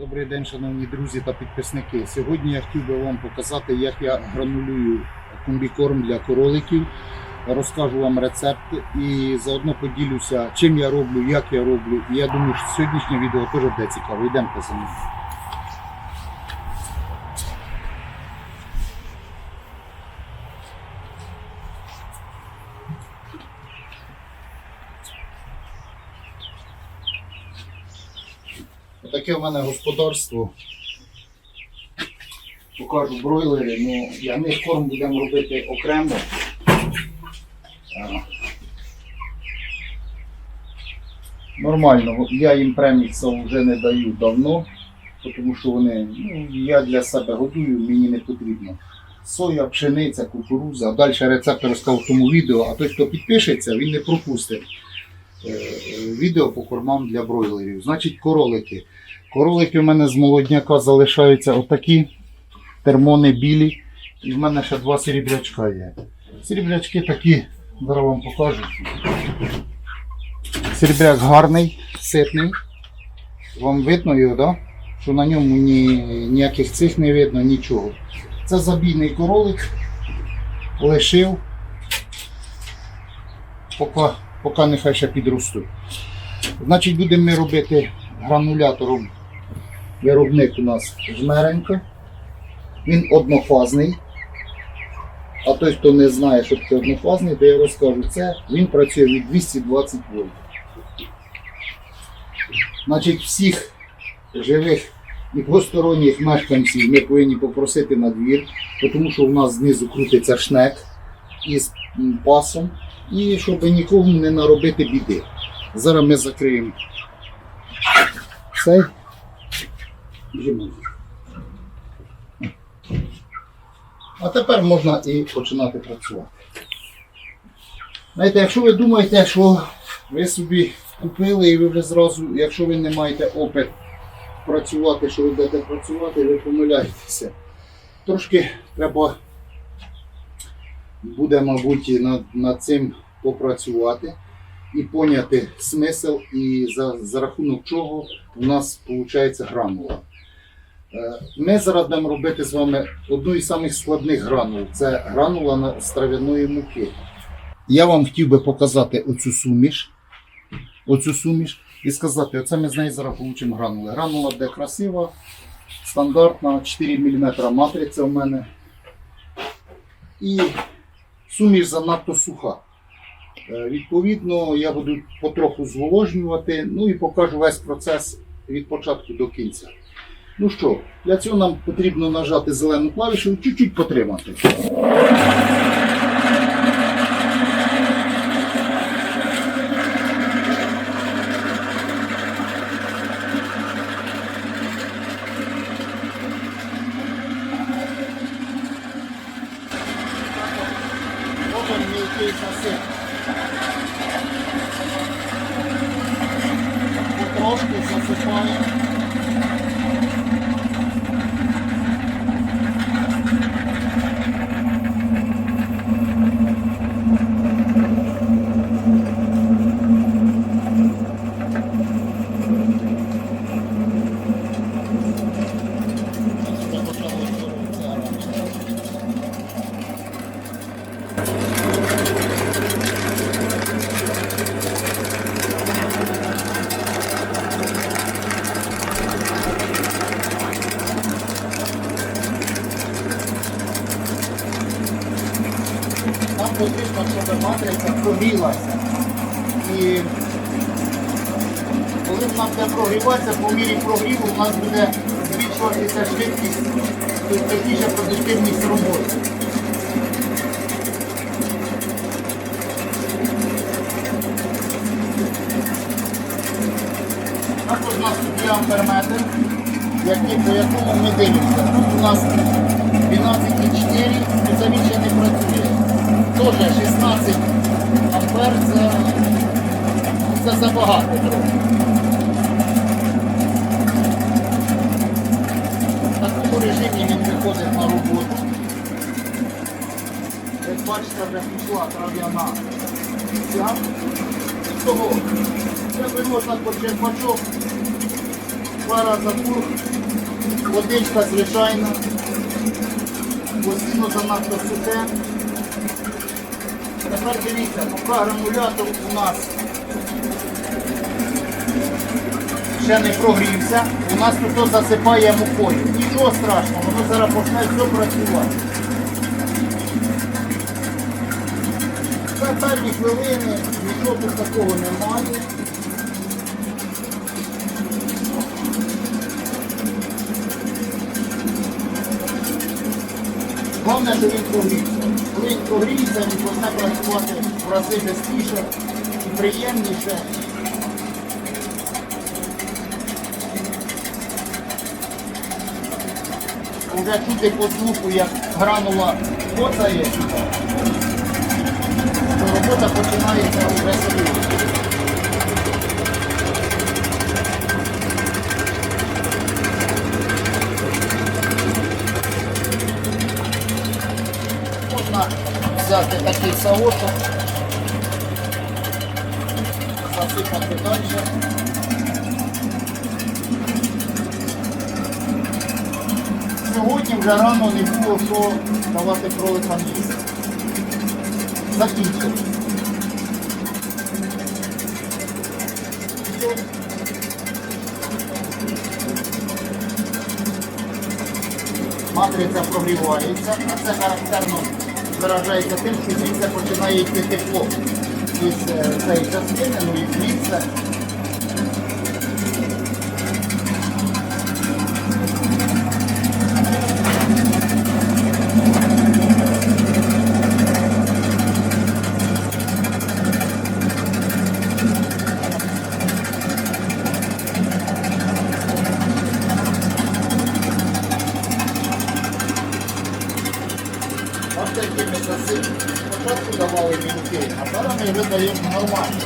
Добрий день, шановні друзі та підписники. Сьогодні я хотів би вам показати, як я гранулюю комбікорм для короликів. Розкажу вам рецепт і заодно поділюся, чим я роблю, як я роблю. І я думаю, що сьогоднішнє відео теж буде цікаво. Йдемо за мною. Таке в мене господарство. Покажу бройлери, ну для них корм будемо робити окремо. Нормально, я їм премікса вже не даю давно, тому що вони, ну, я для себе годую, мені не потрібно. Соя, пшениця, кукурудза. Далі рецепт розкажу в тому відео, а той, хто підпишеться, він не пропустить е, е, відео по кормам для бройлерів. Значить, королики. Королики в мене з молодняка залишаються отакі термони білі. І в мене ще два серебрячка є. Серебрячки такі, зараз вам покажу. Серебряк гарний, ситний. Вам видно його, да? що на ньому ні, ніяких цих не видно, нічого. Це забійний королик. Лишив. Поки, поки нехай ще підростуть. Значить, будемо ми робити гранулятором. Виробник у нас жмеренько. Він однофазний. А той, хто не знає, що таке однофазний, то я розкажу це. Він працює від 220 вольт. Значить, всіх живих і посторонніх мешканців ми повинні попросити на двір, тому що у нас знизу крутиться шнек із пасом, і щоб нікому не наробити біди. Зараз ми закриємо цей. Біжимо. А тепер можна і починати працювати. Знаєте, якщо ви думаєте, що ви собі купили і ви вже зразу, якщо ви не маєте опит працювати, що ви будете працювати, ви помиляєтеся. Трошки треба буде, мабуть, над, над цим попрацювати і поняти смисл, і за, за рахунок чого у нас виходить гранула. Е, Ми зараз будемо робити з вами одну із самих складних гранул. Це гранула з трав'яної муки. Я вам хотів би показати оцю суміш. Оцю суміш і сказати, оце ми з неї зараз получимо гранули. Гранула буде красива, стандартна, 4 мм матриця у мене. І суміш занадто суха. Е, Відповідно, я буду потроху зволожнювати, ну і покажу весь процес від початку до кінця. Ну що, для цього нам потрібно нажати зелену клавішу і чуть-чуть потримати. Потрошки засипаємо. Вже почало створюватися аромат. Нам щоб матриця прогрілася. І коли вона буде прогріватися, по мірі прогріву у нас буде збільшуватися швидкість, тобто продуктивність роботи. Також у нас тут є амперметр, по якому ми дивимося. Тут у нас 12,4, і він не працює. Теж 16 ампер це, це забагато. В такому режимі він виходить на роботу. Як бачите, вже пішла трав'яна ця. Того, це виносить по черпачок Два рази курс, водичка звичайна, постійно занадто сухе. Тепер дивіться, поки гранулятор у нас ще не прогрівся, у нас тут засипає мукою. Нічого страшного, воно зараз почне все працювати. За перші хвилини нічого тут такого немає. Головне, що він прогрівся. І прогріється, він почне працювати в рази швидше і приємніше. Уже чути по звуку, як гранула коцає, робота починається вже серйозно. Можна взяти такий саоток, засипати далі. Сьогодні вже рано не було що давати кроликам їсти. Закінчили. Матриця прогрівається, а це характерно виражається тим, що звідси починає йти тепло із е, цієї частини, ну і звідси. Бачите, які ми часи спочатку давали мінки, а зараз ми видаємо нормально.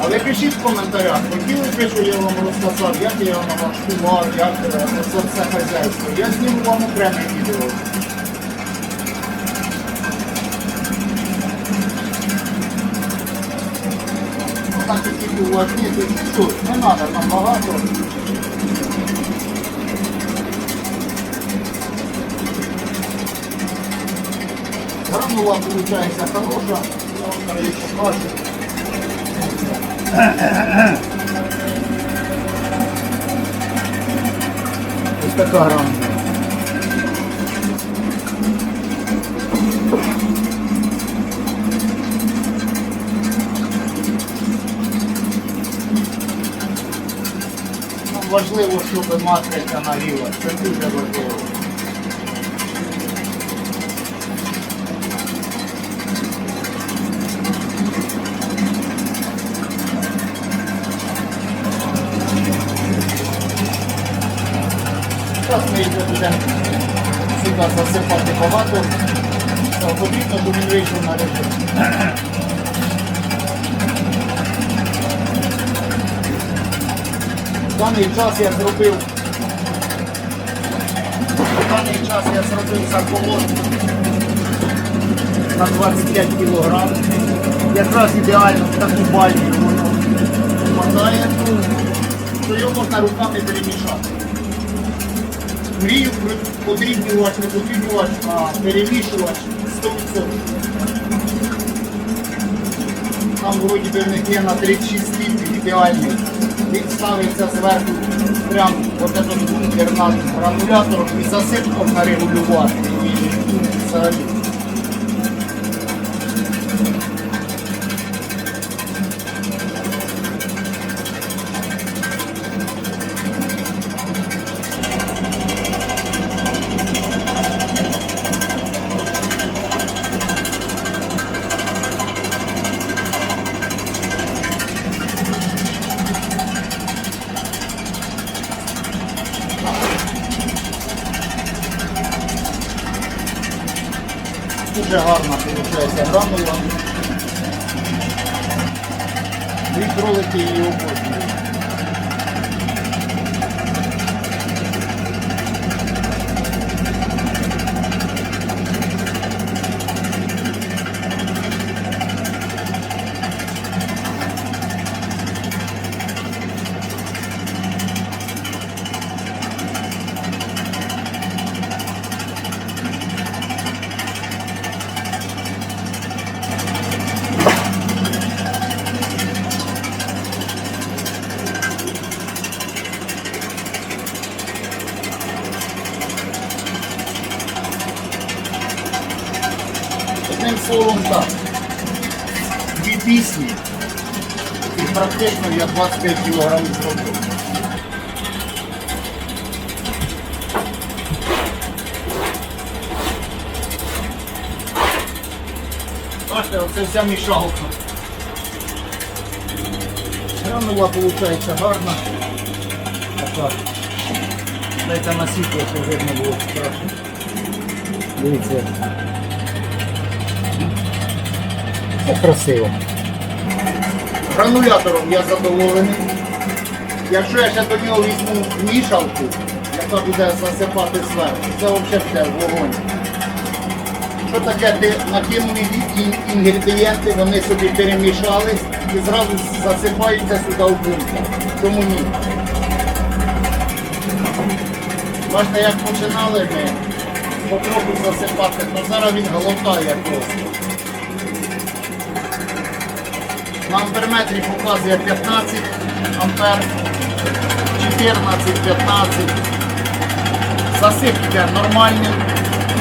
Але пишіть в коментарях, хотіли б, що я вам розказав, як я вам налаштував, як е, це все хазяйство. Я зніму вам окреме відео. Отак тільки уважні, то що, не треба там багато. Гранула хорошая. Я вам покажу. Гранула. Ну, Важливо, щоб матриця нагріла. Це дуже важливо. Його будемо сюди засипати багато. Потрібно, щоб він вийшов на режим. В даний час я зробив в даний час я зробив заколот на 25 кг. Якраз ідеально в таку балію воно впадає, то його можна руками перемішати. Мрію подрібнювач, не подрібнювач, а перемішувач 100%. Там вроді би них є на 36 літрів ідеальний. Він ставиться зверху прям от этот бункер над гранулятором і засипком нарегулювати. І ну, взагалі. Дуже гарно виходить гранула. Дві кролики її обожнюють. Колом так. Дві пісні. І практично я 25 кг зробив. Бачите, оце вся мішалка. Гранула виходить гарна. Така. Дайте на світло, щоб видно було краще. Дивіться. Це красиво. Гранулятором я задоволений. Якщо я ще до нього візьму мішалку, яка буде засипати зверху, це взагалі буде вогонь. Що таке, ти ін- інгредієнти, вони собі перемішались і зразу засипаються сюди в бункер. Тому ні. Бачите, як починали ми потроху засипати, то зараз він глотає просто. На амперметрі показує 15 ампер, 14-15. Засип йде нормальний.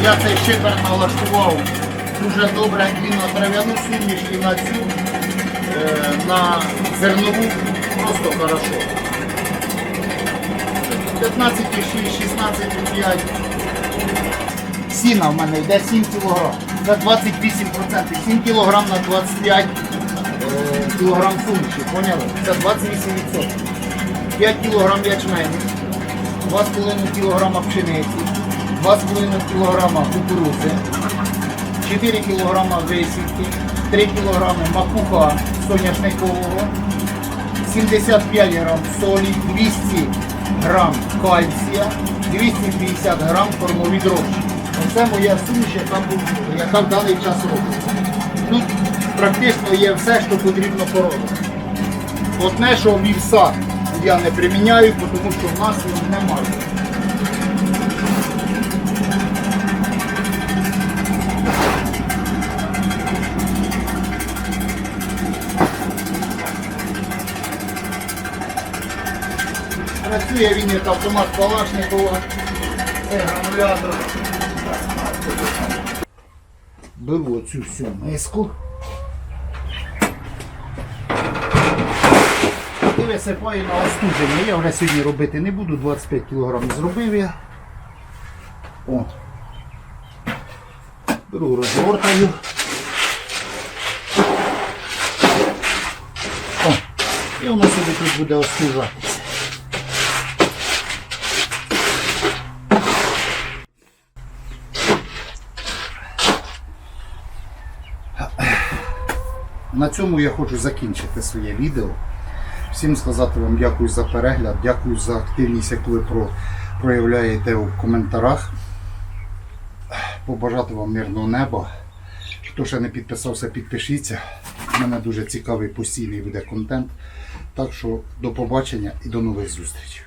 Я цей шипер налаштував дуже добре і на трав'яну суміш, і на цю, е, на зернову просто хорошо. 15,6, 16,5. Сіна в мене йде 7 кг. Це 28%. 7 кг на 25 кг суміші, поняли? Це 28%. 5 кг ячменю, 2,5 кг пшениці, 2,5 кг кукурудзи, 4 кг висівки, 3 кг макуха соняшникового, 75 грам солі, 200 грам кальція, 250 грам кормові дрожжі. Оце моя суміш, яка, яка в даний час робиться. Практично є все, що потрібно породу. Одне, що вівса я не приміняю, тому що в нас його немає. Працює він як автомат Калашникова. Це гранулятор. Беру оцю всю миску. І висипаю на остудження. Я вже сьогодні робити не буду, 25 кг зробив я. О. Беру розгортаю. О. І воно собі тут буде остужатися. На цьому я хочу закінчити своє відео. Всім сказати вам дякую за перегляд, дякую за активність, яку ви про- проявляєте у коментарях. Побажати вам мирного неба. Хто ще не підписався, підпишіться. У мене дуже цікавий постійний буде контент. Так що до побачення і до нових зустрічей.